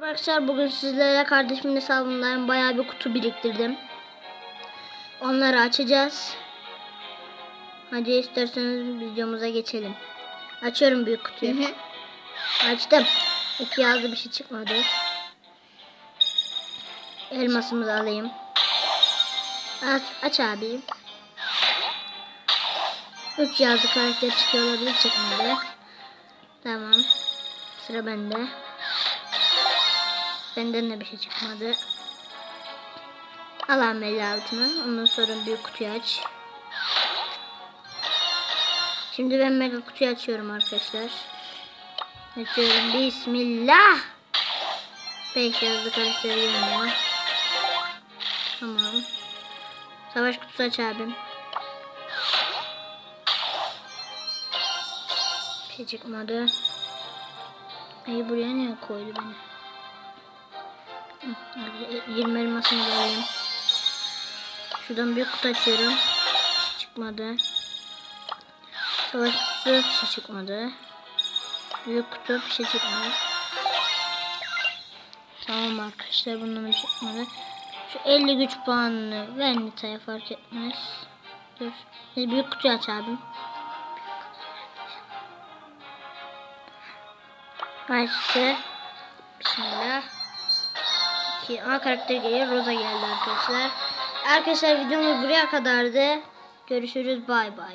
Arkadaşlar bugün sizlere kardeşimin hesabından bayağı bir kutu biriktirdim. Onları açacağız. Hadi isterseniz videomuza geçelim. Açıyorum büyük kutuyu. Açtım. İki yazdı bir şey çıkmadı. Elmasımızı alayım. Aç, aç abi. Üç yazdı karakter çıkıyor olabilir çıkmadı. Tamam. Sıra bende. Benden de bir şey çıkmadı. Al ameli altını. Ondan sonra büyük kutuyu aç. Şimdi ben mega kutuyu açıyorum arkadaşlar. Açıyorum. Bismillah. 5 yazdı karakteri gelmiyor. Tamam. Savaş kutusu aç abim. Bir şey çıkmadı. Ay buraya niye koydu beni? Hı, 20 elmasını da. Şuradan büyük kutu açıyorum. Çıkmadı. Savaş kutusu bir şey çıkmadı. Büyük kutu bir şey çıkmadı. Tamam arkadaşlar bundan bir şey çıkmadı. Şu 50 güç puanını Vernita'ya fark etmez. Dur. Bir büyük kutuyu aç abim. Açtı. Bismillah. İki ana karakter geliyor. Rosa geldi arkadaşlar. Arkadaşlar videomuz buraya kadardı. Görüşürüz. Bay bay.